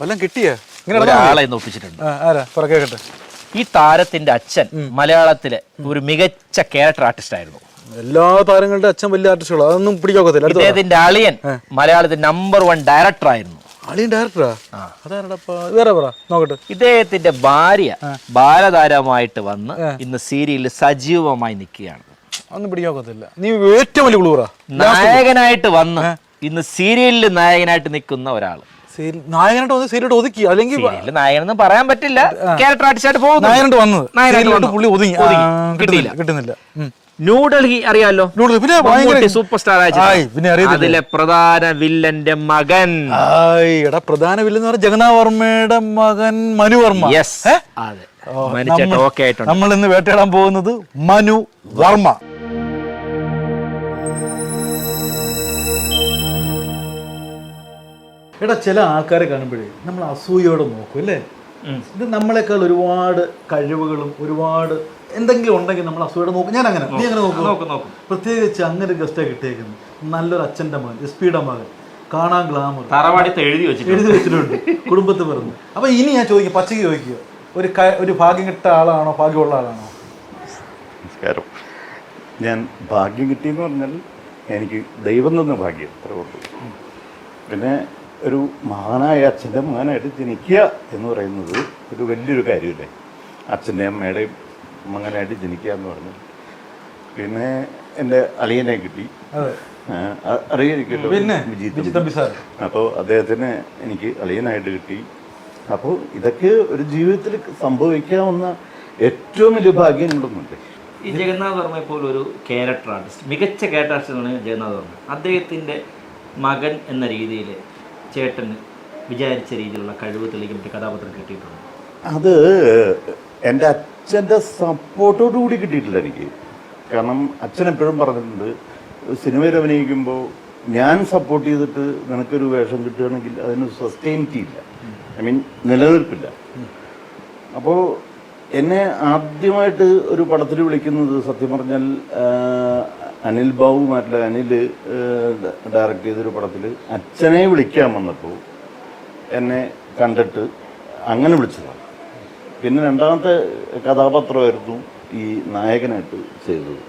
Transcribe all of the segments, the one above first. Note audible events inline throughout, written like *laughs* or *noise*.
വല്ലതും കിട്ടിയേ? ഒരാളെ ഇന്ന് ഒപ്പിച്ചിട്ടുണ്ട്. ആരാ? ഈ താരത്തിന്റെ അച്ഛൻ മലയാളത്തിലെ ഒരു മികച്ച ക്യാരക്ടർ ആർട്ടിസ്റ്റ് ആയിരുന്നു. എല്ലാ താരങ്ങളുടെ അച്ഛൻ വലിയ ആർട്ടിസ്റ്റുകൾ അതൊന്നും പിടിക്കാക്കത്തില്ല. അദ്ദേഹത്തിന്റെ ഇദ്ദേഹത്തിന്റെ അളിയൻ മലയാളത്തിൽ നമ്പർ വൺ ഡയറക്ടർ ആയിരുന്നു. അളിയൻ ഡയറക്ടറാ വേറെ പറ നോക്കട്ടെ. ഇദ്ദേഹത്തിന്റെ ഭാര്യ ബാലതാരമായിട്ട് വന്ന് ഇന്ന് സീരിയലിൽ സജീവമായി നിൽക്കുകയാണ്. ഒന്നും പിടിക്കാക്കത്തില്ല. നീ ഏറ്റവും വലിയ നായകനായിട്ട് വന്ന് ഇന്ന് സീരിയലിൽ നായകനായിട്ട് നിൽക്കുന്ന ഒരാൾ നായകനായിട്ട് വന്ന് സീരിയലോട്ട് ഒതുക്കി. അല്ലെങ്കിൽ സീരിയലിൽ നായകനെന്ന് പറയാൻ പറ്റില്ല. ക്യാരക്ടർ ആർട്ടിസ്റ്റ് ആയിട്ട് പോകുന്നു. നായകനായിട്ട് വന്നത്. നായകനായിട്ട് സീരിയലോട്ട് വന്നു. പുള്ളി ഒതുങ്ങി. കിട്ടിയില്ല. കിട്ടുന്നില്ല. ന്യൂഡൽഹി അറിയാലോ? പിന്നെ സൂപ്പർ സ്റ്റാർ ആയി പിന്നെ? അതിലെ പ്രധാന വില്ലന്റെ മകൻ. എടാ പ്രധാന വില്ലെന്ന് പറഞ്ഞ ജഗന്നാഥ് വർമ്മയുടെ മകൻ മനു വർമ്മ. യെസ് അതെ. നമ്മൾ ഇന്ന് വേട്ടയാടാൻ പോകുന്നത് മനു വർമ്മ. എടാ ചില ആൾക്കാരെ കാണുമ്പോഴേ നമ്മൾ അസൂയോടെ നോക്കും അല്ലേ? ഇത് നമ്മളെക്കാൾ ഒരുപാട് കഴിവുകളും ഒരുപാട് എന്തെങ്കിലും ഉണ്ടെങ്കിൽ നമ്മൾ അസൂയോടെ നോക്കും. ഞാൻ അങ്ങനെ നീ അങ്ങനെ നോക്കും? നോക്കും, നോക്കും. പ്രത്യേകിച്ച് അങ്ങനെ ഗസ്റ്റേ കിട്ടിയേക്കുന്നു. നല്ലൊരു അച്ഛന്റെ മകൻ എസ് പിയുടെ മകൻ. കാണാൻ ഗ്ലാമർ തറവാടിത്ത് എഴുതി വെച്ചിട്ടുണ്ട്. എഴുതി വെച്ചിട്ടുണ്ട്. കുടുംബത്തിൽ പറഞ്ഞു. അപ്പൊ ഇനി ഞാൻ ചോദിക്കും പച്ചയ്ക്ക് ചോദിക്കുക ഒരു ഒരു ഭാഗ്യം കിട്ട ആളാണോ ഭാഗ്യമുള്ള ആളാണോ? നമസ്കാരം. ഞാൻ ഭാഗ്യം കിട്ടിയെന്ന് പറഞ്ഞാൽ എനിക്ക് ദൈവം തന്ന ഭാഗ്യം അത്രേ ഉള്ളൂ. പിന്നെ ഒരു മഹാനായ അച്ഛന്റെ മകനായിട്ട് ജനിക്കുക എന്ന് പറയുന്നത് ഒരു വലിയൊരു കാര്യമല്ലേ? അച്ഛന്റെ അമ്മയുടെയും മകനായിട്ട് ജനിക്കുക എന്ന് പറഞ്ഞു പിന്നെ എന്റെ അളിയനെ കിട്ടി. അറിയായിരിക്കുമല്ലോ പിന്നെ വിജീത് വിജി തമ്പി സാർ അപ്പോൾ അദ്ദേഹത്തിന് എനിക്ക് അളിയനായിട്ട് കിട്ടി. അപ്പോൾ ഇതൊക്കെ ഒരു ജീവിതത്തിൽ സംഭവിക്കാവുന്ന ഏറ്റവും വലിയ ഭാഗ്യങ്ങളൊന്നുമില്ലേ ഈ ജഗന്നാഥ് വർമ്മയെ പോലെ ഒരു ക്യാരക്ടർ ആർട്ടിസ്റ്റ് മികച്ച ക്യാരക്ടർ ആർട്ടിസ്റ്റ് ജഗന്നാഥ് വർമ്മ. അദ്ദേഹത്തിന്റെ മകൻ എന്ന രീതിയിൽ ചേട്ടന് വിചാരിച്ച രീതിയിലുള്ള കഴിവ് തെളിയിക്കാൻ പറ്റിയ കഥാപാത്രം കിട്ടിയിട്ടുണ്ട്? അത് എന്റെ അച്ഛന്റെ സപ്പോർട്ടോടു കൂടി കിട്ടിയിട്ടില്ല എനിക്ക്. കാരണം അച്ഛൻ എപ്പോഴും പറഞ്ഞിട്ടുണ്ട് സിനിമയിൽ അഭിനയിക്കുമ്പോൾ ഞാൻ സപ്പോർട്ട് ചെയ്തിട്ട് നിനക്കൊരു വേഷം കിട്ടുകയാണെങ്കിൽ അതിന് സസ്റ്റൈനിറ്റി ഇല്ല. ഐ മീൻ നിലനിൽപ്പില്ല. അപ്പോൾ എന്നെ ആദ്യമായിട്ട് ഒരു പടത്തിൽ വിളിക്കുന്നത് സത്യം പറഞ്ഞാൽ ആ, ബാബു ബാബുമായിട്ടുള്ള അനിൽ ഡയറക്റ്റ് ചെയ്തൊരു പടത്തിൽ അച്ഛനെ വിളിക്കാൻ വന്നപ്പോൾ എന്നെ കണ്ടിട്ട് അങ്ങനെ വിളിച്ചതാണ്. പിന്നെ രണ്ടാമത്തെ കഥാപാത്രമായിരുന്നു ഈ നായകനായിട്ട് ചെയ്തത്.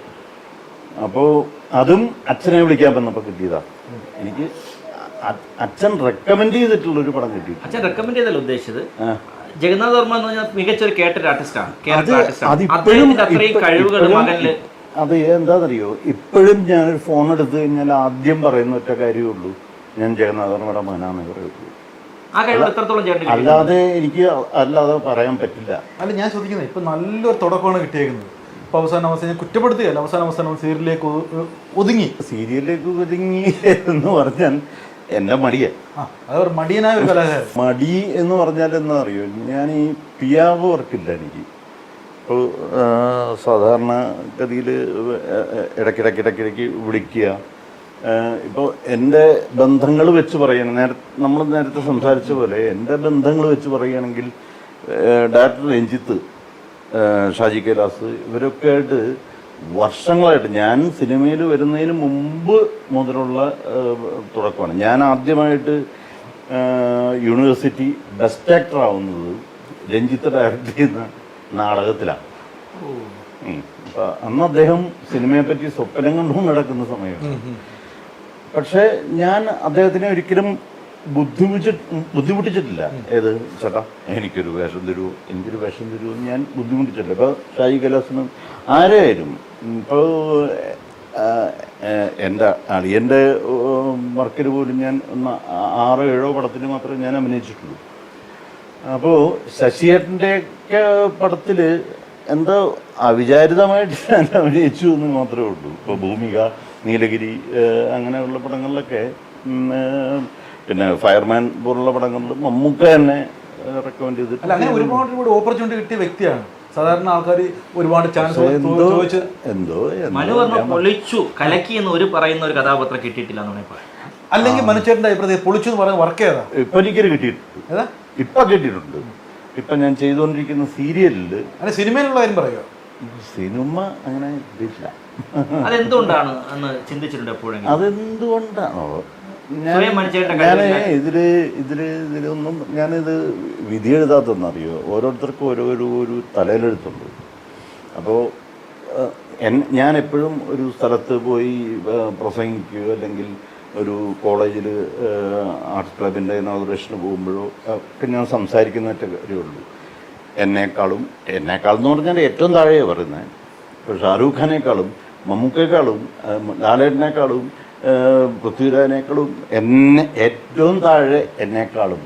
അപ്പോൾ അതും അച്ഛനെ വിളിക്കാൻ വന്നപ്പോൾ കിട്ടിയതാണ്. എനിക്ക് അച്ഛൻ റെക്കമെൻഡ് ചെയ്തിട്ടുള്ള ഒരു പടം കിട്ടി അച്ഛൻ റെക്കമെൻഡ് ചെയ്തല്ല ഉദ്ദേശിച്ചത്. ജഗന്നാഥ് വർമ്മ എന്ന് പറഞ്ഞാൽ മികച്ചൊരു കേട്ടൊരു ആർട്ടിസ്റ്റാണ് കേരള ആർട്ടിസ്റ്റാണ് അത്രയും കഴിവുകൾ മകനിൽ അത് എന്താണെന്നറിയോ? ഇപ്പോഴും ഞാനൊരു ഫോൺ എടുത്തു കഴിഞ്ഞാൽ ആദ്യം പറയുന്ന ഒറ്റ കാര്യമേ ഉള്ളൂ. ഞാൻ ജഗന്നാഥനോടെ മകനാണെന്ന് പറയുള്ളൂ? അല്ലാതെ എനിക്ക് അല്ലാതെ പറയാൻ പറ്റില്ല. അല്ല ഞാൻ ചോദിക്കുന്നത് ഇപ്പൊ നല്ലൊരു തുടക്കമാണ് കിട്ടിയേക്കുന്നത്. ഇപ്പൊ അവസാനം അവസാനം ഞാൻ കുറ്റപ്പെടുത്തുകയല്ല. അവസാനം അവസാനം സീരിയലിലേക്ക് ഒതുങ്ങി. സീരിയലിലേക്ക് ഒതുങ്ങി എന്ന് പറഞ്ഞാൽ എന്റെ മടിയ. ആ അതൊരു ഒരു മടിയനായ ഒരു കലാകാരൻ. മടി എന്ന് പറഞ്ഞാൽ എന്താ അറിയോ ഞാൻ ഈ പിയാവ് വർക്കില്ല എനിക്ക്. ഇപ്പോൾ സാധാരണ ഗതിയിൽ ഇടയ്ക്കിടയ്ക്കിടയ്ക്കിടയ്ക്ക് വിളിക്കുക. ഇപ്പോൾ എന്റെ ബന്ധങ്ങൾ വെച്ച് പറയുകയാണ്. നേര നമ്മൾ നേരത്തെ സംസാരിച്ച പോലെ എന്റെ ബന്ധങ്ങൾ വെച്ച് പറയുകയാണെങ്കിൽ ഡയറക്ടർ രഞ്ജിത്ത് ഷാജി കൈലാസ് ഇവരൊക്കെ ആയിട്ട് വർഷങ്ങളായിട്ട് ഞാൻ സിനിമയിൽ വരുന്നതിന് മുമ്പ് മുതലുള്ള തുടക്കമാണ്. ഞാൻ ആദ്യമായിട്ട് യൂണിവേഴ്സിറ്റി ബെസ്റ്റ് ആക്ടർ ആവുന്നത് രഞ്ജിത്ത് ഡയറക്റ്റ് ചെയ്യുന്ന നാടകത്തിലാണ്. അപ്പോൾ അപ്പൊ അന്ന് അദ്ദേഹം സിനിമയെ പറ്റി സ്വപ്നം കണ്ടും നടക്കുന്ന സമയമാണ്. പക്ഷെ ഞാൻ അദ്ദേഹത്തിനെ ഒരിക്കലും ബുദ്ധിമുട്ടി ബുദ്ധിമുട്ടിച്ചിട്ടില്ല. ഏത്? ചേട്ടാ എനിക്കൊരു വേഷം തരൂ എനിക്കൊരു വേഷം തരൂ എന്ന് ഞാൻ ബുദ്ധിമുട്ടിച്ചിട്ടില്ല. ഇപ്പോൾ ഷായി കൈലാസിനും ആരായാലും ഇപ്പോൾ എന്റെ അളിയന്റെ വർക്കിൽ പോലും ഞാൻ ഒന്ന് ആറോ ഏഴോ പടത്തിന് മാത്രമേ ഞാൻ അഭിനയിച്ചിട്ടുള്ളൂ. അപ്പോൾ ശശിയേട്ടന്റെയൊക്കെ പടത്തിൽ എന്തോ അവിചാരിതമായിട്ട് ഞാൻ *laughs* അഭിനയിച്ചു എന്ന് മാത്രമേ ഉള്ളൂ. ഇപ്പോൾ ഭൂമിക നീലഗിരി അങ്ങനെയുള്ള പടങ്ങളിലൊക്കെ പിന്നെ ഫയർമാൻ പോലുള്ള പടങ്ങളിൽ മമ്മൂക്ക തന്നെ റെക്കമെൻഡ് അല്ല അങ്ങനെ ചെയ്തിട്ട് ഒരുപാട് ഓപ്പർച്യൂണിറ്റി കിട്ടിയ വ്യക്തിയാണ്. സാധാരണ ആൾക്കാർ ഒരുപാട് ചാൻസ് എന്തോ എന്തോ മനു എന്തോ പൊളിച്ചു കലക്കി എന്ന് ഒരു പറയുന്ന ഒരു കഥാപാത്രം കിട്ടിയിട്ടില്ല എന്നാണ് വേണമെങ്കിൽ പറയാം അല്ലെങ്കിൽ മനുഷ്യരുടെ അഭിപ്രായത്തിൽ പൊളിച്ചു എന്ന് പറയുന്ന വർക്ക് ഏതാ? ഇപ്പൊ എനിക്കൊരു കിട്ടിയിട്ടുണ്ട്. ഏതാ? ഇപ്പൊ കിട്ടിയിട്ടുണ്ട് ഇപ്പൊ ഞാൻ ചെയ്തുകൊണ്ടിരിക്കുന്ന സീരിയലിൽ അല്ല സിനിമയിലുള്ള കാര്യം പറയുക സിനിമ അങ്ങനെ ഇല്ല അതെന്തുകൊണ്ടാണ് എന്ന് ചിന്തിച്ചിട്ടുണ്ട് എപ്പോഴെങ്കിലും? അതെന്തുകൊണ്ടാണോ? ഞാൻ. ഇതിൽ ഇതിൽ ഇതിലൊന്നും ഞാനിത് വിധി എഴുതാത്തെന്നറിയോ ഓരോരുത്തർക്കും ഓരോരോ ഒരു തലയിലെഴുത്തുണ്ട്. അപ്പോൾ ഞാൻ എപ്പോഴും ഒരു സ്ഥലത്ത് പോയി പ്രസംഗിക്കുകയോ അല്ലെങ്കിൽ ഒരു കോളേജിൽ ആർട്സ് ക്ലബിന്റെ ഇനോഗ്രേഷന് പോകുമ്പോഴോ ഒക്കെ ഞാൻ സംസാരിക്കുന്നതൊക്കെ കാര്യമുള്ളൂ. എന്നേക്കാളും എന്നെക്കാളും എന്ന് പറഞ്ഞാൽ ഏറ്റവും താഴെയാണ് പറയുന്നത്. ഇപ്പോൾ ഷാറൂഖ് ഖാനേക്കാളും മമ്മൂക്കേക്കാളും ലാലേട്ടനേക്കാളും പൃഥ്വിരാജിനേക്കാളും എന്നെ ഏറ്റവും താഴെ എന്നേക്കാളും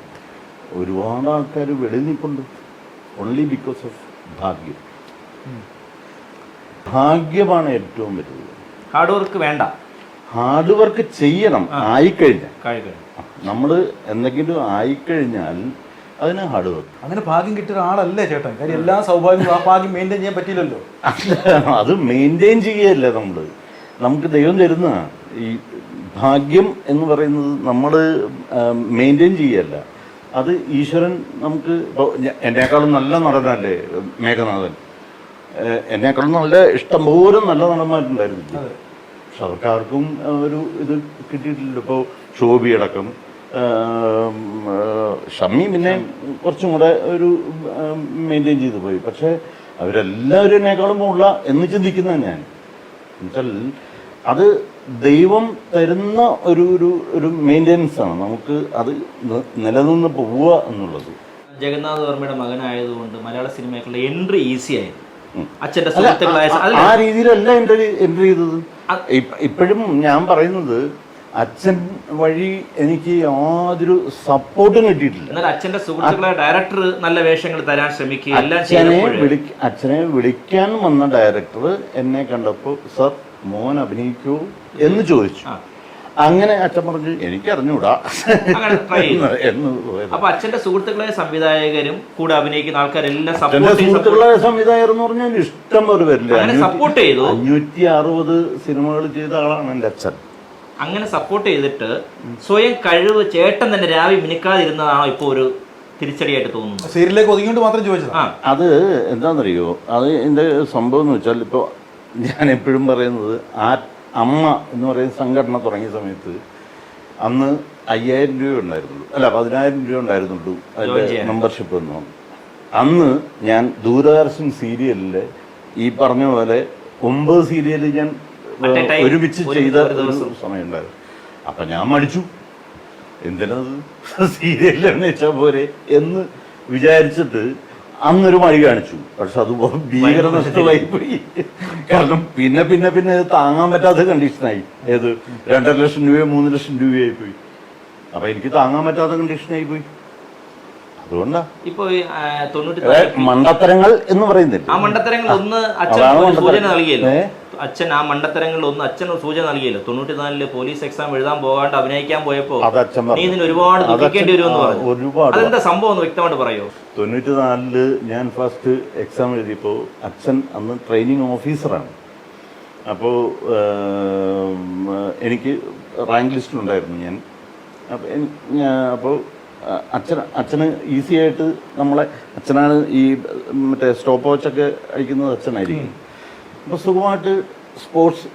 ഒരുപാട് ആൾക്കാർ വെളിയിൽ നിൽപ്പുണ്ട്. ഓൺലി ബിക്കോസ് ഓഫ് ഭാഗ്യം. ഭാഗ്യമാണ് ഏറ്റവും വലുത്. ഹാർഡ് വർക്ക് വേണ്ട. ഹാർഡ് വർക്ക് ചെയ്യണം ആയിക്കഴിഞ്ഞാൽ. കഴിക്കണം നമ്മൾ എന്തെങ്കിലും ആയിക്കഴിഞ്ഞാൽ അതിന് ഹാർഡ് വർക്ക്. അങ്ങനെ ഭാഗ്യം കിട്ടിയ ഒരാളല്ലേ ചേട്ടൻ. കാര്യം എല്ലാ സൗഭാഗ്യങ്ങളും ആ ഭാഗ്യം മെയിന്റെയിൻ ചെയ്യാൻ പറ്റിയില്ലല്ലോ. അല്ല അത് മെയിന്റെയിൻ ചെയ്യുകയല്ല നമ്മൾ നമുക്ക് ദൈവം തരുന്ന ഈ ഭാഗ്യം എന്ന് പറയുന്നത് നമ്മൾ മെയിന്റെയിൻ ചെയ്യുകയല്ല. അത് ഈശ്വരൻ നമുക്ക് ഇപ്പോൾ എന്നെക്കാളും നല്ല നടനല്ലേ മേഘനാഥൻ? എന്നെക്കാളും നല്ല ഇഷ്ടംപോലെ നല്ല നടന്മാരുണ്ടായിരുന്നു. അവർക്ക് ഒരു ഇത് കിട്ടിയിട്ടില്ല ഇപ്പോൾ ഷോബി അടക്കം ആം, ആ, ഷമ്മി പിന്നെ കുറച്ചും കൂടെ ഒരു മെയിന്റെയിൻ ചെയ്തു പോയി. പക്ഷേ അവരെല്ലാവരും എന്നെക്കാളും ഉള്ള എന്ന് ചിന്തിക്കുന്ന ഞാൻ. എന്നുവെച്ചാൽ അത് ദൈവം തരുന്ന ഒരു ഒരു ഒരു മെയിന്റെനൻസ് ആണ്. നമുക്ക് അത് നിലനിന്ന് പോവുക എന്നുള്ളത്. ജഗന്നാഥ് വർമ്മയുടെ മകനായതുകൊണ്ട് മലയാള സിനിമയ്ക്കുള്ള എൻട്രി ഈസി ആയിരുന്നു. ഉം. അച്ഛന്റെ സുഹൃത്തുക്കളായ ആ രീതിയിലല്ല എന്റെ എൻട്രി ചെയ്തത്? ഇപ്പോഴും ഞാൻ പറയുന്നത് അച്ഛൻ വഴി എനിക്ക് യാതൊരു സപ്പോർട്ടും കിട്ടിയിട്ടില്ല. എന്നാൽ അച്ഛന്റെ സുഹൃത്തുക്കളെ ഡയറക്ടർ നല്ല വേഷങ്ങൾ തരാൻ ശ്രമിക്കുക അച്ഛനെ വിളി അച്ഛനെ വിളിക്കാൻ വന്ന ഡയറക്ടർ എന്നെ കണ്ടപ്പോൾ സർ മോൻ അഭിനയിക്കൂ എന്ന് ചോദിച്ചു. അങ്ങനെ അച്ഛൻ പറഞ്ഞു എനിക്ക് അറിഞ്ഞൂടാ എന്ന് അപ്പൊ അച്ഛന്റെ സുഹൃത്തുക്കളായ സംവിധായകരും കൂടെ അഭിനയിക്കുന്ന ആൾക്കാരെല്ലാം സുഹൃത്തുക്കളെ സംവിധായകർ എന്ന് പറഞ്ഞാൽ ഇഷ്ടം പോലെ വരില്ല അങ്ങനെ സപ്പോർട്ട് ചെയ്തു. അഞ്ഞൂറ്റി അറുപത് സിനിമകൾ ചെയ്ത ആളാണ് എന്റെ അച്ഛൻ. അങ്ങനെ സപ്പോർട്ട് ചെയ്തിട്ട് സ്വയം കഴിവ് ചേട്ടൻ തന്നെ രാവി മിനുക്കാതിരുന്നതാണോ ഇപ്പൊ ഒരു തിരിച്ചടിയായിട്ട് തോന്നുന്നു സീരിയലിലേക്ക് മാത്രം ചോദിച്ചതാ. അത് എന്താണെന്നറിയോ അത് എന്റെ സംഭവം എന്ന് വെച്ചാൽ ഇപ്പോൾ ഞാൻ എപ്പോഴും പറയുന്നത് ആ അമ്മ എന്ന് പറയുന്ന സംഘടന തുടങ്ങിയ സമയത്ത് അന്ന് അയ്യായിരം രൂപ ഉണ്ടായിരുന്നുള്ളൂ അല്ല പതിനായിരം രൂപ ഉണ്ടായിരുന്നുള്ളൂ അതിന്റെ. മെമ്പർഷിപ്പ് എന്ന് അന്ന് ഞാൻ ദൂരദർശൻ സീരിയലിൽ ഈ പറഞ്ഞ പോലെ ഒമ്പത് സീരിയൽ ഞാൻ ഒരുമിച്ച് ചെയ്ത ഒരു സമയമുണ്ടായിരുന്നു. അപ്പം ഞാൻ മടിച്ചു. എന്തിനത് സീരിയലിൽ വെച്ചാൽ പോരെ എന്ന് വിചാരിച്ചിട്ട് അന്നൊരു മഴ കാണിച്ചു. പക്ഷെ അത് ഭീകര നഷ്ടമായി പോയി കാരണം പിന്നെ പിന്നെ പിന്നെ താങ്ങാൻ പറ്റാത്ത കണ്ടീഷനായി. ഏത്? രണ്ടര ലക്ഷം രൂപയോ മൂന്ന് ലക്ഷം രൂപയായി പോയി അപ്പൊ എനിക്ക് താങ്ങാൻ പറ്റാത്ത കണ്ടീഷനായി പോയി. അതുകൊണ്ടാ. ഇപ്പൊ തൊണ്ണൂറ്റി മണ്ടത്തരങ്ങൾ എന്ന് പറയുന്നില്ല. ആ മണ്ടത്തരങ്ങൾ ഒന്ന് അച്ഛൻ സൂചന നൽകിയല്ലോ. അച്ഛൻ ആ മണ്ടത്തരങ്ങളിൽ ഒന്ന് അച്ഛൻ സൂചന നൽകിയല്ലോ. തൊണ്ണൂറ്റിനാലിൽ പോലീസ് എക്സാം എഴുതാൻ പോകാണ്ട് അഭിനയിക്കാൻ പോയപ്പോ നീ ഇതിന് ഒരുപാട് ദുഃഖിക്കേണ്ടി വരുമെന്ന് പറഞ്ഞു. ഒരുപാട് അതെന്താ സംഭവം ഒന്ന് വ്യക്തമായിട്ട് പറയോ? തൊണ്ണൂറ്റിനാലിൽ ഞാൻ ഫസ്റ്റ് എക്സാം എഴുതിയപ്പോൾ അച്ഛൻ അന്ന് ട്രെയിനിങ് ഓഫീസറാണ് അപ്പോൾ എനിക്ക് റാങ്ക് ലിസ്റ്റിലുണ്ടായിരുന്നു ഞാൻ. അപ്പോൾ അപ്പോൾ അച്ഛൻ അച്ഛന് ഈസി ആയിട്ട് നമ്മളെ അച്ഛനാണ് ഈ മറ്റേ സ്റ്റോപ്പ് വാച്ചൊക്കെ അടിക്കുന്നത് അച്ഛനായിരിക്കും. അപ്പോൾ സുഖമായിട്ട് സ്പോർട്സ്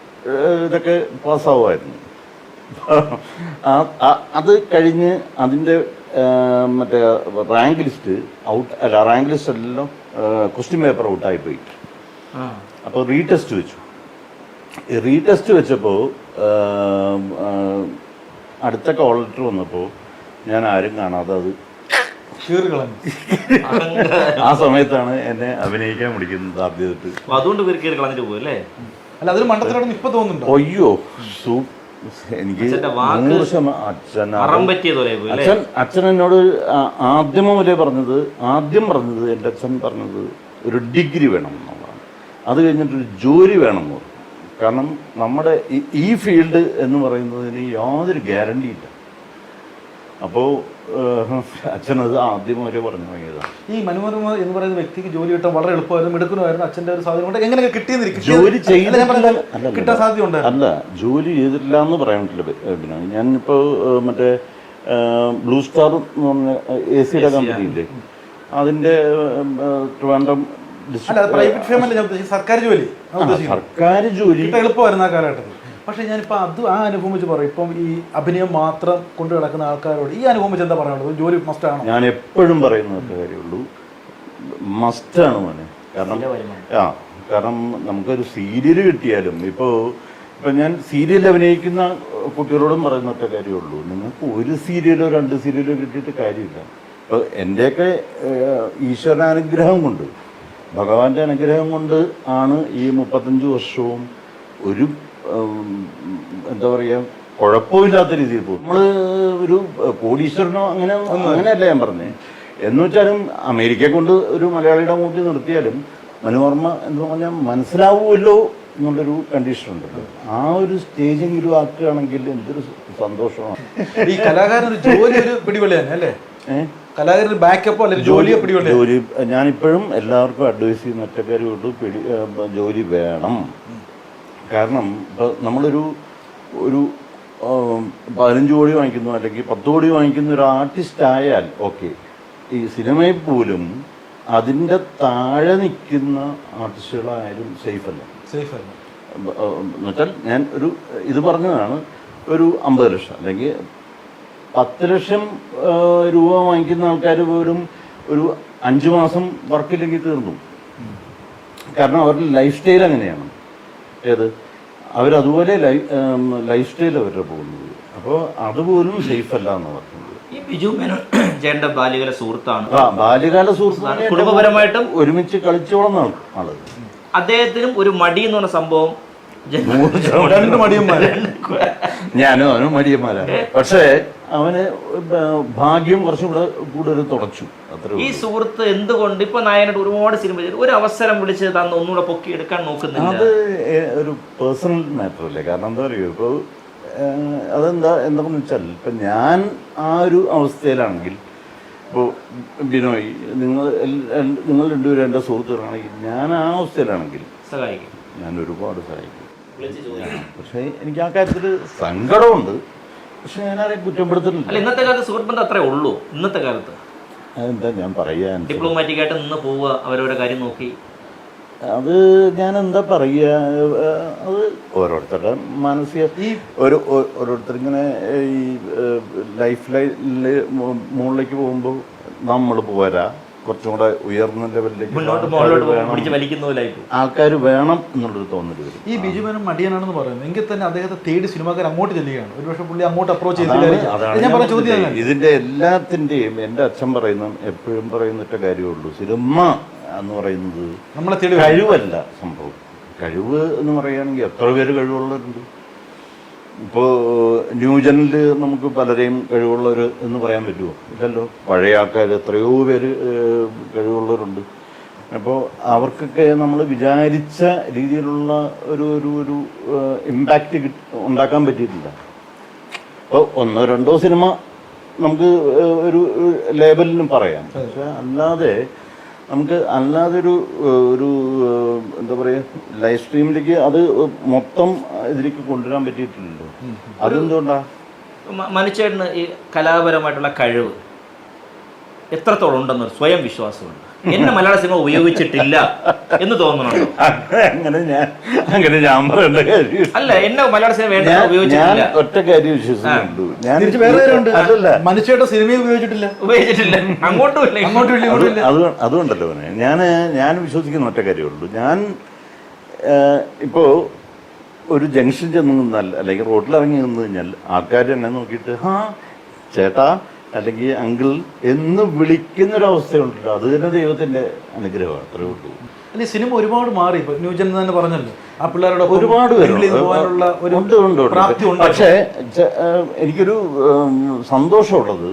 ഇതൊക്കെ പാസ്സാവുമായിരുന്നു അത് കഴിഞ്ഞ് അതിന്റെ മറ്റേ റാങ്ക് ലിസ്റ്റ് ഔട്ട് അല്ല റാങ്ക് ലിസ്റ്റ് എല്ലാം ക്വസ്റ്റ്യൻ പേപ്പർ ഔട്ടായി പോയി. അപ്പോൾ റീടെസ്റ്റ് വെച്ചു. റീടെസ്റ്റ് വെച്ചപ്പോൾ അടുത്ത കോൾ ലെറ്റർ വന്നപ്പോൾ ഞാൻ ആരും കാണാതെ അത്. ആ സമയത്താണ് എന്നെ അഭിനയിക്കാൻ വിളിക്കുന്നത് ആദ്യമായിട്ട്. അതുകൊണ്ട് പേര് കയറി കളഞ്ഞിട്ട് അല്ല? അതൊരു മണ്ടത്തിലോടൊന്നും ഇപ്പൊ തോന്നുന്നുണ്ടോ? അയ്യോ സൂ എനിക്ക് നൂറ് ശതമാനം അച്ഛൻ എന്നോട് ആ- ആദ്യം മുതലേ പറഞ്ഞത് ആദ്യം പറഞ്ഞത് എന്റെ അച്ഛൻ പറഞ്ഞത് ഒരു ഡിഗ്രി വേണം എന്നുള്ളതാണ്. അത് കഴിഞ്ഞിട്ട് ഒരു ജോലി വേണം എന്ന് പറഞ്ഞു. കാരണം നമ്മുടെ ഈ- ഈ ഫീൽഡ് എന്ന് പറയുന്നതിന് യാതൊരു ഗ്യാരണ്ടി ഇല്ല. അപ്പോൾ അച്ഛനത് ആദ്യം വരെ പറഞ്ഞു തുടങ്ങിയതാണ് ഈ മനോരമ എന്ന് പറയുന്ന വ്യക്തിക്ക് ജോലി കിട്ടാൻ വളരെ എളുപ്പമായിരുന്നു എടുക്കണമായിരുന്നു അച്ഛന്റെ ഒരു സാധ്യത കൊണ്ട് എങ്ങനെയൊക്കെ കിട്ടിയെന്നിരിക്കും ജോലി ചെയ്യില്ല ഞാൻ പറഞ്ഞത് കിട്ടാൻ സാധ്യത അല്ല ജോലി ചെയ്തിട്ടില്ല എന്ന് പറയാൻ പറ്റില്ല ഞാനിപ്പോൾ മറ്റേ ബ്ലൂ സ്റ്റാർ എന്ന് പറഞ്ഞ എ സിയുടെ കമ്പനി ഇല്ലേ അതിന്റെ ട്രിവാൻഡ്രം സർക്കാർ ജോലി. സർക്കാർ ജോലി കിട്ടാൻ എളുപ്പമായിരുന്നു ആ കാലഘട്ടത്തിൽ. പക്ഷേ ഞാനിപ്പോൾ അത് ആ അനുഭവം വെച്ച് പറയും. ഇപ്പം ഈ അഭിനയം മാത്രം കൊണ്ട് കിടക്കുന്ന ആൾക്കാരോട് ഈ അനുഭവം വെച്ച് എന്താ പറയാനുള്ളത്? ജോലി മസ്റ്റാണോ ഞാൻ എപ്പോഴും പറയുന്ന കാര്യമുള്ളൂ. മസ്റ്റാണ് മോനെ. കാരണം ആ കാരണം നമുക്കൊരു സീരിയൽ കിട്ടിയാലും ഇപ്പോൾ ഇപ്പം ഞാൻ സീരിയൽ അഭിനയിക്കുന്ന കുട്ടികളോടും പറയുന്ന ഒറ്റ കാര്യമുള്ളൂ. നിങ്ങൾക്ക് ഒരു സീരിയലോ രണ്ട് സീരിയലോ കിട്ടിയിട്ട് കാര്യമില്ല. ഇപ്പോൾ എന്റെയൊക്കെ ഈശ്വരാനുഗ്രഹം കൊണ്ട് ഭഗവാന്റെ അനുഗ്രഹം കൊണ്ട് ആണ് ഈ മുപ്പത്തഞ്ച് വർഷവും ഒരു എന്താ പറയുക കുഴപ്പമില്ലാത്ത രീതിയിൽ പോകും. നമ്മൾ ഒരു കോടീശ്വരനോ അങ്ങനെ അങ്ങനെയല്ല ഞാൻ പറഞ്ഞേ. എന്ന് വെച്ചാലും അമേരിക്കയെ കൊണ്ട് ഒരു മലയാളിയുടെ മൂട്ടി നിർത്തിയാലും മനോർമ്മ എന്ന് പറഞ്ഞാൽ മനസ്സിലാവുമല്ലോ എന്നുള്ളൊരു കണ്ടീഷൻ ഉണ്ടല്ലോ ആ ഒരു സ്റ്റേജെങ്കിലും ആക്കുകയാണെങ്കിൽ എന്തൊരു സന്തോഷമാണ്. ഈ കലാകാരൻ ഒരു ജോലി ഒരു അല്ലേ? കലാകാരൻ ബാക്കപ്പ് ബാക്കപ്പോ അല്ലെങ്കിൽ ജോലിയോ പിടിവള്ളി ജോലി ഞാനിപ്പോഴും എല്ലാവർക്കും അഡ്വൈസ് ചെയ്യുന്ന ഒറ്റക്കാരും പിടി ജോലി വേണം. കാരണം നമ്മളൊരു ഒരു പതിനഞ്ച് കോടി വാങ്ങിക്കുന്നു അല്ലെങ്കിൽ പത്ത് കോടി വാങ്ങിക്കുന്ന ഒരു ആർട്ടിസ്റ്റ് ആയാൽ ഓക്കെ. ഈ സിനിമയിൽ പോലും അതിന്റെ താഴെ നിൽക്കുന്ന ആർട്ടിസ്റ്റുകളായാലും സേഫ് അല്ല സേഫ് അല്ല എന്നുവെച്ചാൽ ഞാൻ ഒരു ഇത് പറഞ്ഞതാണ് ഒരു അമ്പത് ലക്ഷം അല്ലെങ്കിൽ പത്ത് ലക്ഷം രൂപ വാങ്ങിക്കുന്ന ആൾക്കാർ പോലും ഒരു അഞ്ച് മാസം വർക്കില്ലെങ്കിൽ തീർന്നു. കാരണം അവരുടെ ലൈഫ് സ്റ്റൈൽ അങ്ങനെയാണ്. ഏത്? അവരതുപോലെ ലൈഫ് സ്റ്റൈൽ അവരുടെ പോകുന്നത്. അപ്പോൾ അതുപോലും സേഫ് അല്ല എന്ന് പറയുന്നത്. ഈ ബിജു മേനോൻ ചേട്ടന്റെ ബാല്യകാല സുഹൃത്താണ്. ആ ബാല്യകാല സുഹൃത്താണ് കുടുംബപരമായിട്ടും ഒരുമിച്ച് കളിച്ചോളം ആൾ അദ്ദേഹത്തിനും ഒരു മടി എന്ന് പറഞ്ഞ സംഭവം രണ്ട് മടിയന്മാര്. ഞാനും അവനും മടിയന്മാരാ. പക്ഷേ അവന് ഭാഗ്യം കുറച്ചും കൂടെ കൂടുതൽ തുടച്ചു. ഈ സുഹൃത്ത് എന്തുകൊണ്ട് ഇപ്പൊ നായനായിട്ട് ഒരുപാട് സിനിമ ചെയ്തു? ഒരു അവസരം വിളിച്ച് തന്ന് ഒന്നുകൂടെ പൊക്കി എടുക്കാൻ നോക്കുന്നില്ല. അത് ഒരു പേഴ്സണൽ മാറ്റർ അല്ലേ കാരണം എന്താ പറയുക ഇപ്പോൾ അതെന്താ എന്താണെന്ന് വെച്ചാൽ ഇപ്പം ഞാൻ ആ ഒരു അവസ്ഥയിലാണെങ്കിൽ ഇപ്പോൾ ബിനോയ് നിങ്ങൾ നിങ്ങൾ രണ്ടുപേരും എന്റെ സുഹൃത്തുക്കളാണെങ്കിൽ ഞാൻ ആ അവസ്ഥയിലാണെങ്കിൽ സഹായിക്കും. ഞാൻ ഒരുപാട് സഹായിക്കും. പക്ഷേ എനിക്ക് ആ കാര്യത്തിൽ സങ്കടമുണ്ട്. പക്ഷെ ഞാൻ ആരെയും കുറ്റപ്പെടുത്തുന്നില്ല അല്ല ഇന്നത്തെ കാലത്ത് സുഹൃത്ത് ബന്ധം അത്രേ ഉള്ളൂ. ഇന്നത്തെ കാലത്ത്. അതെന്താ ഞാൻ പറയാ ഡിപ്ലോമാറ്റിക് ആയിട്ട് നിന്ന് പോവുക അവരവരുടെ കാര്യം നോക്കി. അത് ഞാൻ എന്താ പറയുക അത് ഓരോരുത്തരുടെ മാനസിക ഈ ഒരു ഓരോരുത്തരിങ്ങനെ ഓരോരുത്തർ ഇങ്ങനെ ഈ ലൈഫ് ലൈനിൽ മുകളിലേക്ക് പോകുമ്പോൾ നമ്മൾ പോരാ. കുറച്ചും കൂടെ ഉയർന്ന ലെവലിലേക്ക് മുന്നോട്ട് മുകളിലോട്ട്. പിടിച്ച് ആൾക്കാർ വേണം എന്നുള്ളൊരു തോന്നൽ ഈ ബിജു ബിജുമേനൻ മടിയനാണെന്ന് പറയുന്നത് എങ്കിൽ തന്നെ അദ്ദേഹത്തെ തേടി സിനിമാക്കാർ അങ്ങോട്ട് ചെല്ലുകയാണ്. ഒരുപക്ഷെ പുള്ളി അങ്ങോട്ട് അപ്രോച്ച് ചെയ്ത് ഞാൻ പറഞ്ഞ ചോദ്യം ഇതിന്റെ എല്ലാത്തിന്റെയും എന്റെ അച്ഛൻ പറയുന്ന എപ്പോഴും പറയുന്നിട്ട കാര്യമുള്ളൂ സിനിമ എന്ന് പറയുന്നത് നമ്മളെ തേടി കഴിവല്ല സംഭവം. കഴിവ് എന്ന് പറയുകയാണെങ്കിൽ എത്ര പേര് കഴിവുള്ളവരുണ്ട്? ഇപ്പോൾ ന്യൂജനിൽ നമുക്ക് പലരെയും കഴിവുള്ളവർ എന്ന് പറയാൻ പറ്റുമോ ഇല്ലല്ലോ. പഴയ ആൾക്കാർ എത്രയോ പേര് കഴിവുള്ളവരുണ്ട്. അപ്പോൾ അവർക്കൊക്കെ നമ്മൾ വിചാരിച്ച രീതിയിലുള്ള ഒരു ഒരു ഒരു ഇമ്പാക്റ്റ് ഉണ്ടാക്കാൻ പറ്റിയിട്ടില്ല. അപ്പോൾ ഒന്നോ രണ്ടോ സിനിമ നമുക്ക് ഒരു ലേബലിനും പറയാം. പക്ഷെ അല്ലാതെ നമുക്ക് അല്ലാതെ ഒരു ഒരു എന്താ പറയുക ലൈവ് സ്ട്രീമിലേക്ക് അത് മൊത്തം ഇതിലേക്ക് കൊണ്ടുവരാൻ പറ്റിയിട്ടില്ലല്ലോ. അതെന്തുകൊണ്ടാ? മനുഷ്യന് ഈ കലാപരമായിട്ടുള്ള കഴിവ് എത്രത്തോളം ഉണ്ടെന്നൊരു സ്വയം വിശ്വാസമുണ്ട്. എന്നെ മലയാള സിനിമ ഉപയോഗിച്ചിട്ടില്ല എന്ന് തോന്നുന്നുണ്ടോ? അങ്ങനെ ഞാൻ അങ്ങനെ ഞാൻ പറയേണ്ട കാര്യം അല്ല എന്നെ മലയാള സിനിമ വേണ്ട ഉപയോഗിച്ചിട്ടില്ല. ഒറ്റ കാര്യം വിശ്വസിക്കുന്നുണ്ട്. ഞാൻ അല്ലല്ല. മനുഷ്യയുടെ സിനിമ ഉപയോഗിച്ചിട്ടില്ല. ഉപയോഗിച്ചിട്ടില്ല. അങ്ങോട്ടും ഇല്ല അങ്ങോട്ടും ഇല്ല ഇങ്ങോട്ടും അത് അതുകൊണ്ടല്ലോ ഞാൻ ഞാൻ വിശ്വസിക്കുന്ന ഒറ്റ കാര്യമുള്ളൂ ഞാൻ ഇപ്പോ ഒരു ജംഗ്ഷൻ ചെന്ന് നിന്നാൽ അല്ലെങ്കിൽ റോഡിൽ ഇറങ്ങി നിന്ന് കഴിഞ്ഞാൽ ആൾക്കാർ എന്നെ നോക്കിയിട്ട് ആ ചേട്ടാ അല്ലെങ്കിൽ അങ്കിൾ എന്ന് വിളിക്കുന്നൊരവസ്ഥയുണ്ടല്ലോ. അത് തന്നെ ദൈവത്തിന്റെ അനുഗ്രഹമാണ്. അത്രേ ഉള്ളൂ. അല്ലെ സിനിമ ഒരുപാട് മാറി. ഇപ്പൊ ന്യൂജൻ തന്നെ പറഞ്ഞല്ലോ. ആ പിള്ളേരുടെ ഒരുപാട്. പോകാനുള്ള ഒരു ഉണ്ട്. പ്രാപ്തി പക്ഷേ എനിക്കൊരു സന്തോഷമുള്ളത്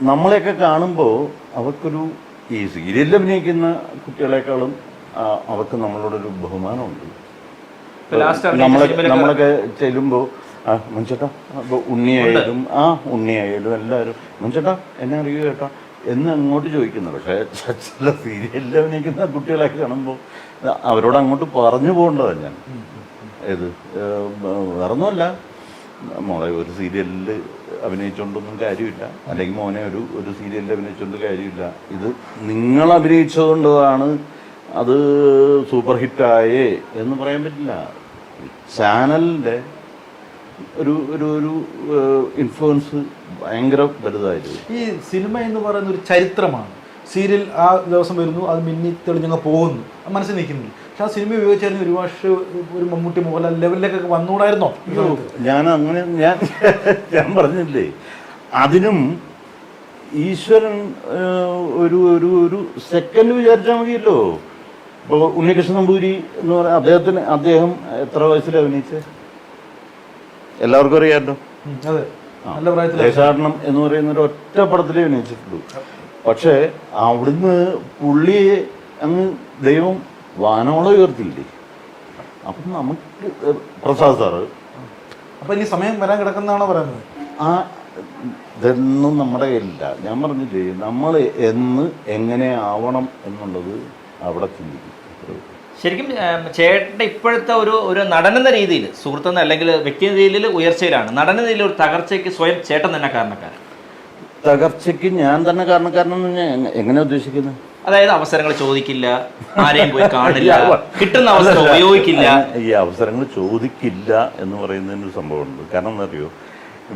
നമ്മളെയൊക്കെ കാണുമ്പോൾ അവർക്കൊരു ഈ സീരിയലിൽ അഭിനയിക്കുന്ന കുട്ടികളെക്കാളും അവർക്ക് നമ്മളോടൊരു ബഹുമാനമുണ്ട്. നമ്മളൊക്കെ ചെല്ലുമ്പോൾ ആ മഞ്ചേട്ടാ അപ്പൊ ഉണ്ണിയായാലും ആ ഉണ്ണിയായാലും എല്ലാവരും മഞ്ചേട്ടാ എന്നെ അറിയൂ ചേട്ടാ. എന്ന് അങ്ങോട്ട് ചോദിക്കുന്നു. പക്ഷേ ചില സീരിയലിൽ അഭിനയിക്കുന്ന കുട്ടികളെ കാണുമ്പോൾ അവരോട് അങ്ങോട്ട് പറഞ്ഞു പോകേണ്ടതാണ് ഞാൻ. ഏത്? വേറൊന്നുമല്ല. മോളെ ഒരു സീരിയലിൽ അഭിനയിച്ചുകൊണ്ടൊന്നും കാര്യമില്ല. അല്ലെങ്കിൽ മോനെ ഒരു ഒരു സീരിയലിൽ അഭിനയിച്ചുകൊണ്ട് കാര്യമില്ല. ഇത് നിങ്ങൾ അഭിനയിച്ചതുകൊണ്ടാണ് അത് സൂപ്പർ ഹിറ്റായേ എന്ന് പറയാൻ പറ്റില്ല. ചാനലിന്റെ ഒരു ഒരു ഒരു ഇൻഫ്ലുവൻസ് ഭയങ്കര വലുതായിരുന്നു ഈ സിനിമ എന്ന് പറയുന്ന ഒരു ചരിത്രമാണ്. സീരിയൽ ആ ദിവസം വരുന്നു അത് മിന്നി തെളിഞ്ഞങ്ങ് പോകുന്നു. മനസ്സിൽ നിൽക്കുന്നില്ല പക്ഷെ ആ സിനിമ ഉപയോഗിച്ചായിരുന്നു ഒരു വർഷം ഒരു മമ്മൂട്ടി മോഹൻലാൽ ലെവലിലേക്കൊക്കെ വന്നുകൂടായിരുന്നോ ഞാൻ അങ്ങനെ ഞാൻ ഞാൻ പറഞ്ഞില്ലേ? അതിനും ഈശ്വരൻ ഒരു ഒരു ഒരു സെക്കൻഡ് വിചാരിച്ചാൽ മതിയല്ലോ. ഇപ്പോൾ ഉണ്ണികൃഷ്ണൻ നമ്പൂരി എന്ന് പറയുന്ന അദ്ദേഹത്തിന് അദ്ദേഹം എത്ര വയസ്സിൽ അഭിനയിച്ചത് എല്ലാവർക്കും അറിയാമല്ലോ. ദേശാടനം എന്ന് പറയുന്ന ഒരു ഒറ്റ പടത്തിലേ അഭിനയിച്ചിട്ടുള്ളൂ. പക്ഷേ അവിടുന്ന് പുള്ളിയെ അങ്ങ് ദൈവം വാനോളം ഉയർത്തില്ലേ? അപ്പം നമുക്ക് പ്രസാദ് സാറ്. അപ്പൊ ഇനി സമയം വരാൻ കിടക്കുന്നതാണോ പറയുന്നത്? ആ ഇതൊന്നും നമ്മുടെ കയ്യിലില്ല. ഞാൻ പറഞ്ഞില്ലേ നമ്മൾ എന്ന് എങ്ങനെ ആവണം എന്നുള്ളത് അവിടെ ചിന്തിക്കും. ശരിക്കും ചേട്ടന്റെ ഇപ്പോഴത്തെ ഒരു ഒരു നടനെന്ന രീതിയിൽ സുഹൃത്തെന്ന അല്ലെങ്കിൽ വ്യക്തി രീതിയിൽ ഉയർച്ചയിലാണ്. നടന രീതിയിൽ ഒരു തകർച്ചയ്ക്ക് സ്വയം ചേട്ടൻ തന്നെ കാരണക്കാരൻ. തകർച്ചയ്ക്ക് ഞാൻ തന്നെ കാരണക്കാരനെന്ന് എങ്ങനെ ഉദ്ദേശിക്കുന്നത്? അതായത് അവസരങ്ങൾ ചോദിക്കില്ല ആരെയും പോയി കാണില്ല *laughs* കിട്ടുന്ന അവസരം ഉപയോഗിക്കില്ല. ഈ അവസരങ്ങൾ ചോദിക്കില്ല എന്ന് പറയുന്നതിന് ഒരു സംഭവമുണ്ട്. കാരണം എന്താ അറിയോ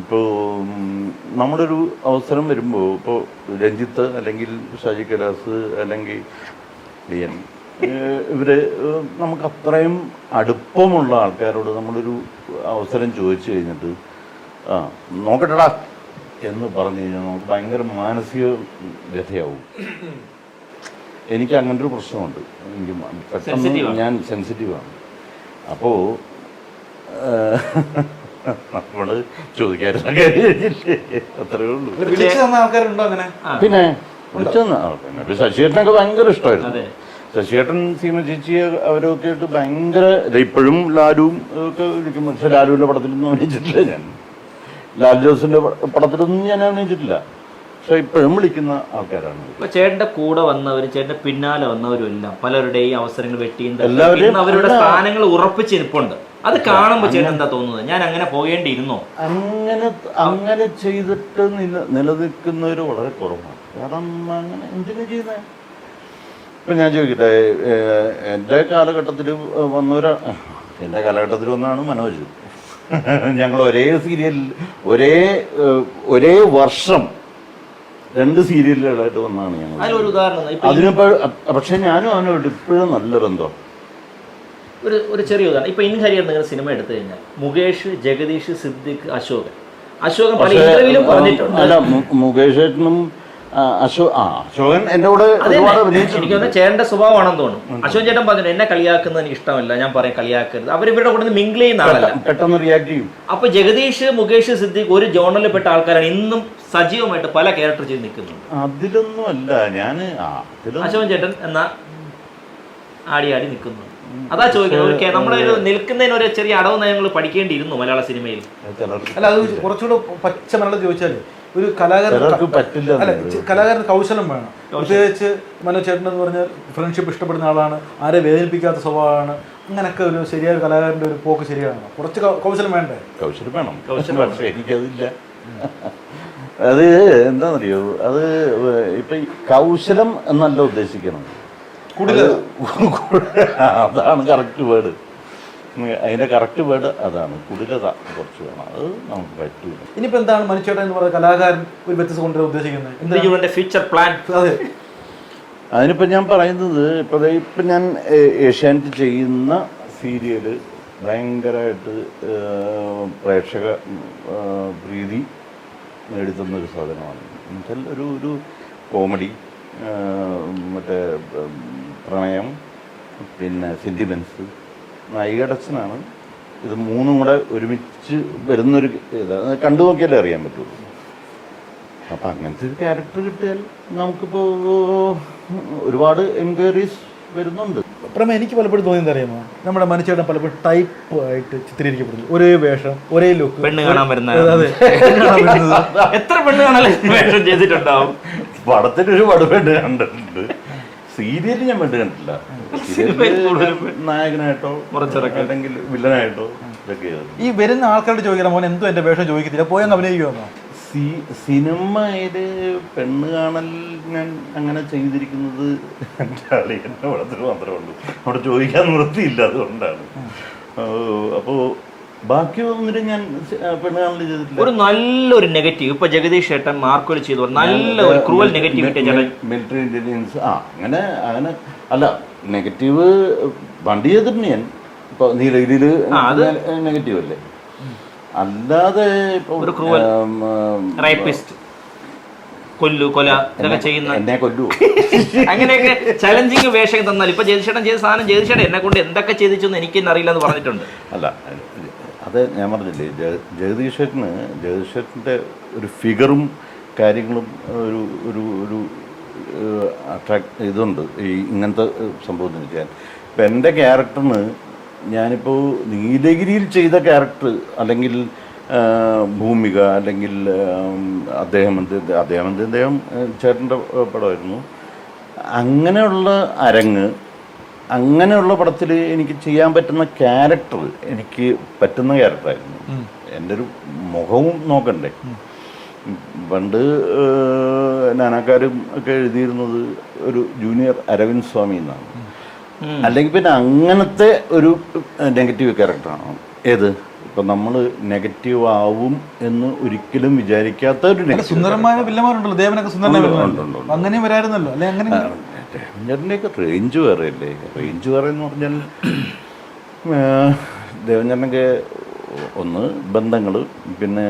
ഇപ്പോൾ നമ്മുടെ ഒരു അവസരം വരുമ്പോൾ ഇപ്പോൾ രഞ്ജിത്ത് അല്ലെങ്കിൽ ഷാജി കലാസ് അല്ലെങ്കിൽ ഇവർ നമുക്ക് അത്രയും അടുപ്പമുള്ള ആൾക്കാരോട് നമ്മളൊരു അവസരം ചോദിച്ചു കഴിഞ്ഞിട്ട് ആ നോക്കട്ടെടാ എന്ന് പറഞ്ഞു കഴിഞ്ഞാൽ നമുക്ക് ഭയങ്കര മാനസിക വ്യഥയാവും. എനിക്ക് അങ്ങനൊരു ഒരു പ്രശ്നമുണ്ട്. എനിക്ക് പെട്ടെന്ന് ഞാൻ സെൻസിറ്റീവാണ് അപ്പോൾ നമ്മൾ ചോദിക്കാറുള്ള കാര്യമില്ലേ? ഉള്ളൂ. അല്ല, വിളിച്ചു തന്ന ആൾക്കാരുണ്ടോ അങ്ങനെ? പിന്നെ വിളിച്ചെന്ന് ആ, പിന്നെ ഇപ്പൊ ശശിയേട്ടനൊക്കെ ഭയങ്കര ഇഷ്ടമായിരുന്നു. അതെ. ശശിയേട്ടൻ സീമ ചേച്ചി അവരൊക്കെ ആയിട്ട് ഭയങ്കര ഇപ്പോഴും ലാലുവും ഒക്കെ ഇരിക്കും. പക്ഷെ ലാലുവിന്റെ പടത്തിലൊന്നും അഭിനയിച്ചിട്ടില്ല ഞാൻ. ലാൽ ജോസിന്റെ പടത്തിലൊന്നും ഞാൻ അഭിനയിച്ചിട്ടില്ല. പക്ഷെ ഇപ്പോഴും വിളിക്കുന്ന ആൾക്കാരാണ് ഇപ്പൊ ചേട്ടന്റെ കൂടെ വന്നവരും ചേട്ടന്റെ പിന്നാലെ വന്നവരും എല്ലാം പലരുടെയും അവസരങ്ങൾ വെട്ടിയും എല്ലാവരും അവരുടെ. സ്ഥാനങ്ങൾ ഉറപ്പിച്ചിരിപ്പുണ്ട് അത് കാണുമ്പോൾ ചേട്ടൻ എന്താ തോന്നുന്നത്? ഞാൻ അങ്ങനെ പോകേണ്ടിയിരുന്നോ? അങ്ങനെ അങ്ങനെ ചെയ്തിട്ട് നില നിലനിൽക്കുന്നവർ വളരെ കുറവാണ്. കാരണം അങ്ങനെ എന്തിനു ചെയ്യുന്നത് ഇപ്പം ഞാൻ ചോദിക്കട്ടെ എന്റെ കാലഘട്ടത്തിൽ വന്നവരാ എന്റെ കാലഘട്ടത്തിൽ വന്നാണ് മനോജ്. ഞങ്ങൾ ഒരേ സീരിയൽ ഒരേ ഒരേ വർഷം രണ്ട് സീരിയലുകളായിട്ട് വന്നാണ് ഞങ്ങൾ. അതിനിപ്പോൾ പക്ഷെ ഞാനും അവനോട് ഇപ്പോഴും നല്ല ബന്ധം ഒരു ഒരു ചെറിയ ഉദാഹരണം. ഇപ്പൊ ഇൻ ഹരിയർ നിങ്ങൾ സിനിമ എടുത്തു കഴിഞ്ഞാൽ മുകേഷ് ജഗദീഷ് സിദ്ദിഖ് അശോകൻ. അശോകൻ പല ഇന്റർവ്യൂലും പറഞ്ഞിട്ടുണ്ട്. അല്ല മുകേഷ് ഏട്ടനും അശോ ആ അശോകൻ എന്റെ കൂടെ അത് തന്നെ. ഒരുപാട് എനിക്ക് തോന്നുന്നു ചേട്ടന്റെ സ്വഭാവമാണെന്ന് തോന്നുന്നു. അശോകൻ ചേട്ടൻ പറഞ്ഞു എന്നെ കളിയാക്കുന്നത് എനിക്ക് ഇഷ്ടമല്ല. ഞാൻ പറയും കളിയാക്കരുത്. അവർ ഇവരുടെ കൂടെ മിങ്കിൾ ചെയ്യുന്ന ആളല്ല. പെട്ടെന്ന് റിയാക്ട് ചെയ്യും. അപ്പൊ ജഗദീഷ് മുകേഷ് സിദ്ദിഖ് ഒരു ജോണലിൽ പെട്ട ആൾക്കാരാണ്. ഇന്നും സജീവമായിട്ട് പല ക്യാരക്ടർ ചെയ്ത് നിൽക്കുന്നുണ്ട്. അതിലൊന്നും അല്ല ഞാൻ അശോകൻ ചേട്ടൻ എന്നാ ആടി ആടി നിൽക്കുന്നു. അതാ ചോദിക്കുന്നത്. നമ്മുടെ ഒരു നിൽക്കുന്നതിന് ഒരു ചെറിയ അടവ് നയങ്ങൾ പഠിക്കേണ്ടിയിരുന്നു മലയാള സിനിമയിൽ. അല്ല അത് കുറച്ചുകൂടെ പച്ച മലയാളം ചോദിച്ചാൽ ഒരു കലാകാരൻ പറ്റില്ല അല്ല എന്നുള്ളത്. കൗശലം വേണം. പ്രത്യേകിച്ച് മനോജ് ചേട്ടൻ എന്ന് പറഞ്ഞാൽ ഫ്രണ്ട്ഷിപ്പ് ഇഷ്ടപ്പെടുന്ന ആളാണ് ആരെ വേദനിപ്പിക്കാത്ത സ്വഭാവമാണ് അങ്ങനെയൊക്കെ ഒരു ശരിയായ കലാകാരന്റെ ഒരു പോക്ക് ശരിയാണ് കുറച്ച് കൗശലം വേണ്ടേ? കൗശലം വേണം. കൗശലം പക്ഷേ എനിക്കതില്ല. അത് എന്താണെന്നറിയോ അത് ഇപ്പൊ കൗശലം എന്നല്ല ഉദ്ദേശിക്കണം കൂടുതൽ അതാണ് കറക്റ്റ് വേർഡ് അതിന്റെ കറക്റ്റ് വേർഡ് അതാണ്. കുടിലത കുറച്ച് വേണം. അത് നമുക്ക് പറ്റൂല ഇനിയിപ്പോ എന്താണ് മനുഷ്യരുടെ എന്ന് പറയുന്ന കലാകാരൻ ഒരു വ്യത്യസ്ത കൊണ്ടുവരാൻ ഉദ്ദേശിക്കുന്നത്? എന്താ? ഫ്യൂച്ചർ പ്ലാൻ അതെ. അതിനിപ്പോൾ ഞാൻ പറയുന്നത് ഇപ്പോൾ ദേ ഇപ്പം ഞാൻ ഏഷ്യാനെറ്റ് ചെയ്യുന്ന സീരിയൽ ഭയങ്കരമായിട്ട് പ്രേക്ഷക പ്രീതി നേടിത്തന്ന ഒരു സാധനമാണ്. എന്നുവെച്ചാൽ ഒരു ഒരു കോമഡി മറ്റേ പ്രണയം പിന്നെ സെന്റിമെൻസ് നായികടച്ചനാണ്. ഇത് മൂന്നും കൂടെ ഒരുമിച്ച് വരുന്നൊരു ഇത്. അത് കണ്ടു നോക്കിയാലേ അറിയാൻ പറ്റുള്ളൂ അപ്പം അങ്ങനത്തെ ഒരു ക്യാരക്ടർ കിട്ടിയാൽ നമുക്കിപ്പോൾ ഒരുപാട് എൻക്വയറീസ് വരുന്നുണ്ട്. പ്രമേ എനിക്ക് പലപ്പോഴും തോന്നിയത് അറിയാമോ നമ്മുടെ മനുഷ്യരുടെ പലപ്പോഴും ടൈപ്പ് ആയിട്ട് ചിത്രീകരിക്കപ്പെടുന്നു. ഒരേ വേഷം ഒരേ ലുക്ക് പെണ്ണ് കാണാൻ വരുന്ന അതെ വരുന്നത്. എത്ര പെണ്ണ് കാണാൻ വേഷം ചെയ്തിട്ടുണ്ടാവും. പടത്തിനൊരു ഒരു പടം വേണ്ട കണ്ടിട്ടുണ്ട്. സീരിയൽ ഞാൻ വേണ്ടി കണ്ടിട്ടില്ല. നായകനായിട്ടോ അല്ലെങ്കിൽ വില്ലനായിട്ടോ ഇതൊക്കെ ഈ വരുന്ന ആൾക്കാരോട് ചോദിക്കണം മോൻ എന്തോ എന്റെ വേഷം ചോദിക്കത്തില്ല? പോയങ്ങ് അഭിനയിക്കുമെന്നോ സി സിനിമയിൽ പെണ്ണ് കാണൽ ഞാൻ അങ്ങനെ ചെയ്തിരിക്കുന്നത് എന്റെ അളിയന്റെ പടത്തിൽ മാത്രമേ ഉള്ളൂ. അവിടെ ചോദിക്കാൻ നിർത്തിയില്ല അതുകൊണ്ടാണ്. അപ്പോൾ ബാക്കി ഒന്നിനും ഞാൻ പെണ്ണ് ചെയ്തിട്ടില്ല. ഒരു നല്ലൊരു നെഗറ്റീവ് ഇപ്പൊ ജഗദീഷ് ചേട്ടൻ മാർക്കോൽ ചെയ്തു. നല്ല ഒരു ക്രൂവൽ നെഗറ്റീവ് മിലിറ്ററി ഇന്റലിജൻസ് ആ അങ്ങനെ അങ്ങനെ അല്ല നെഗറ്റീവ് വണ്ടി ചെയ്തിട്ടുണ്ട് ഞാൻ. ഇപ്പൊ നീലഗിരിയിൽ നെഗറ്റീവ് അല്ലേ? അല്ലാതെ ഒരു ക്രൂവൽ റൈപ്പിസ്റ്റ് കൊല്ലു കൊല ഇതൊക്കെ ചെയ്യുന്ന എന്നെ കൊല്ലു. *laughs* അങ്ങനെയൊക്കെ ചലഞ്ചിങ് വേഷം തന്നാൽ ഇപ്പൊ ജയതിഷേട്ടൻ ചെയ്ത സാധനം ജയതിഷേട്ടൻ എന്നെ കൊണ്ട് എന്തൊക്കെ ചെയ്തിച്ചെന്ന് എനിക്ക് അറിയില്ല എന്ന് പറഞ്ഞിട്ടുണ്ട്. അല്ല. അത് ഞാൻ പറഞ്ഞില്ലേ ജഗദീശ്വരന് ചേട്ടന്റെ ഒരു ഫിഗറും കാര്യങ്ങളും ഒരു ഒരു ഒരു അട്രാക്ട് ഇതുണ്ട്. ഈ ഇങ്ങനത്തെ സംഭവത്തിന് ചെയ്യാൻ. ഇപ്പം എന്റെ ക്യാരക്ടറിന് ഞാനിപ്പോൾ നീലഗിരിയിൽ ചെയ്ത ക്യാരക്ടർ അല്ലെങ്കിൽ ഭൂമിക അല്ലെങ്കിൽ അദ്ദേഹം അദ്ദേഹം അദ്ദേഹം ചേട്ടന്റെ പടമായിരുന്നു. അങ്ങനെയുള്ള അരങ്ങ് അങ്ങനെയുള്ള പടത്തിൽ എനിക്ക് ചെയ്യാൻ പറ്റുന്ന ക്യാരക്ടർ എനിക്ക് പറ്റുന്ന ക്യാരക്ടറായിരുന്നു. എന്റെ ഒരു മുഖവും നോക്കണ്ടേ. പണ്ട് നാനാക്കാരും ഒക്കെ എഴുതിയിരുന്നത് ഒരു ജൂനിയർ അരവിന്ദ് സ്വാമി എന്നാണ്. അല്ലെങ്കിൽ പിന്നെ അങ്ങനത്തെ ഒരു നെഗറ്റീവ് ക്യാരക്ടറാണ്? ഏത്? ഇപ്പം നമ്മൾ നെഗറ്റീവ് ആവും എന്ന് ഒരിക്കലും വിചാരിക്കാത്ത ഒരു സുന്ദരമായ പിള്ളമാരുണ്ടല്ലോ ദേവനൊക്കെ. അങ്ങനെ വരായിരുന്നല്ലോ അല്ലെ? അങ്ങനെ ദേവഞ്ചേട്ടന്റെയൊക്കെ റേഞ്ച് വേറെ അല്ലേ റേഞ്ച് വേറെ എന്ന് പറഞ്ഞാൽ ദേവഞ്ചേട്ടനൊക്കെ ഒന്ന് ബന്ധങ്ങൾ പിന്നെ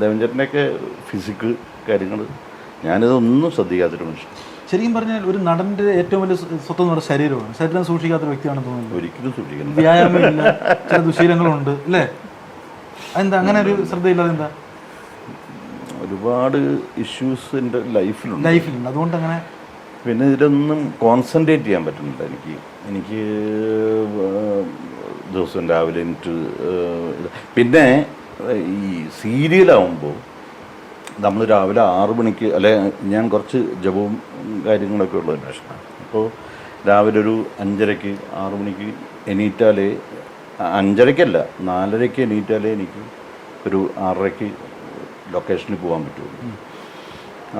ദേവഞ്ചേട്ടന്റെയൊക്കെ ഫിസിക്ക് കാര്യങ്ങൾ ഞാനിതൊന്നും ശ്രദ്ധിക്കാത്തൊരു മനുഷ്യൻ. ശരിക്കും പറഞ്ഞാൽ ഒരു നടന്റെ ഏറ്റവും വലിയ സ്വ- സ്വത്ത് എന്ന് പറഞ്ഞാൽ ശരീരമാണ്. ശരീരം സൂക്ഷിക്കാത്ത വ്യക്തിയാണെന്ന് തോന്നുന്നു. ഒരിക്കലും സൂക്ഷിക്കുന്നത് വ്യായാമമില്ല ചില ദുശീലങ്ങളുണ്ട് അല്ലേ? അതെന്താ? അങ്ങനെ ഒരു ശ്രദ്ധയില്ലാതെ എന്താ? ഒരുപാട് ഇഷ്യൂസ് എന്റെ ലൈഫിലുണ്ട് ലൈഫിലുണ്ട് അതുകൊണ്ട് അങ്ങനെ പിന്നെ ഇതിലൊന്നും കോൺസെൻട്രേറ്റ് ചെയ്യാൻ പറ്റുന്നില്ല. എനിക്ക് എനിക്ക് ദിവസം രാവിലെ എനിക്ക് പിന്നെ ഈ സീരിയലാവുമ്പോൾ നമ്മൾ രാവിലെ ആറ് മണിക്ക് അല്ലെ ഞാൻ കുറച്ച് ജപവും കാര്യങ്ങളൊക്കെ ഉള്ള അന്വേഷണമാണ് അപ്പോൾ രാവിലെ ഒരു അഞ്ചരയ്ക്ക് ആറ് മണിക്ക് എണീറ്റാലേ അഞ്ചരയ്ക്കല്ല നാലരയ്ക്ക് എണീറ്റാലേ എനിക്ക് ഒരു ആറരയ്ക്ക് ലൊക്കേഷനിൽ പോകാൻ പറ്റുള്ളൂ.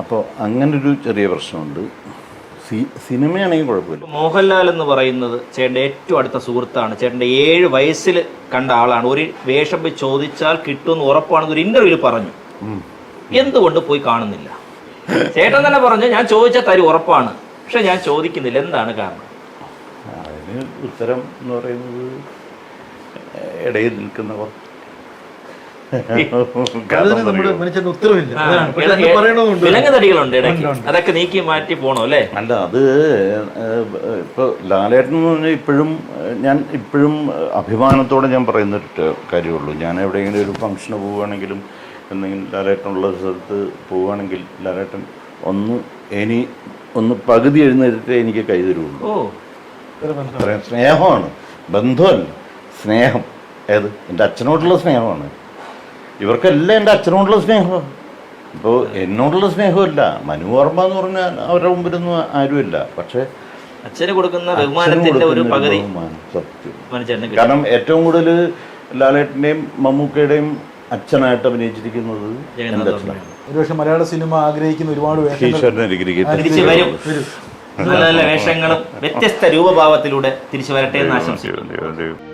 അപ്പോൾ അങ്ങനൊരു ചെറിയ പ്രശ്നമുണ്ട്. സിനിമയാണെങ്കിൽ കുഴപ്പമില്ല. മോഹൻലാൽ എന്ന് പറയുന്നത് ചേട്ടന്റെ ഏറ്റവും അടുത്ത സുഹൃത്താണ്. ചേട്ടന്റെ ഏഴ് വയസ്സിൽ കണ്ട ആളാണ്. ഒരു വേഷം പോയി ചോദിച്ചാൽ കിട്ടുമെന്ന് ഉറപ്പാണെന്ന് ഒരു ഇന്റർവ്യൂവിൽ പറഞ്ഞു. എന്തുകൊണ്ട് പോയി കാണുന്നില്ല? ചേട്ടൻ തന്നെ പറഞ്ഞു ഞാൻ ചോദിച്ചാൽ തരും ഉറപ്പാണ്. പക്ഷെ ഞാൻ ചോദിക്കുന്നില്ല. എന്താണ് കാരണം? അതിന് ഉത്തരം എന്ന് പറയുന്നത് ഇടയിൽ നിൽക്കുന്നവർ വിലങ്ങ് തടികളുണ്ട് ഇടയ്ക്ക്. അതൊക്കെ നീക്കി മാറ്റി പോണോ അല്ലേ? അല്ല അത് ഇപ്പൊ ലാലേട്ടൻ എന്ന് പറഞ്ഞാൽ ഇപ്പോഴും ഞാൻ ഇപ്പോഴും അഭിമാനത്തോടെ ഞാൻ പറയുന്നൊരു കാര്യമുള്ളൂ. ഞാൻ എവിടെയെങ്കിലും ഒരു ഫംഗ്ഷന് പോവുകയാണെങ്കിലും എന്തെങ്കിലും ലാലേട്ടനുള്ള സ്ഥലത്ത് പോവുകയാണെങ്കിൽ ലാലേട്ടൻ ഒന്ന് ഇനി ഒന്ന് പകുതി എഴുന്നേറ്റ് എനിക്ക് കൈ തരുള്ളൂ. സ്നേഹമാണ്. ബന്ധമല്ല. സ്നേഹം. ഏത്? എന്റെ അച്ഛനോടുള്ള സ്നേഹമാണ്. ഇവർക്കെല്ലാം എന്റെ അച്ഛനോടുള്ള സ്നേഹമാണ് ഇപ്പോൾ എന്നോടുള്ള സ്നേഹമല്ല. മനു ഓർമ്മ എന്ന് പറഞ്ഞാൽ അവരുടെ മുമ്പിലൊന്നും ആരുമില്ല. പക്ഷേ അച്ഛന് കൊടുക്കുന്ന ബഹുമാനത്തിന്റെ ഒരു പകുതി കാരണം ഏറ്റവും കൂടുതൽ ലാലേട്ടന്റെയും മമ്മൂക്കയുടെയും അച്ഛനായിട്ട് അഭിനയിച്ചിരിക്കുന്നത് എന്റെ അച്ഛനാണ്. ഒരുപക്ഷെ മലയാള സിനിമ ആഗ്രഹിക്കുന്ന ഒരുപാട് വേഷങ്ങളും വ്യത്യസ്ത രൂപഭാവത്തിലൂടെ തിരിച്ചു വരട്ടെ എന്ന് ആശംസിക്കുന്നു.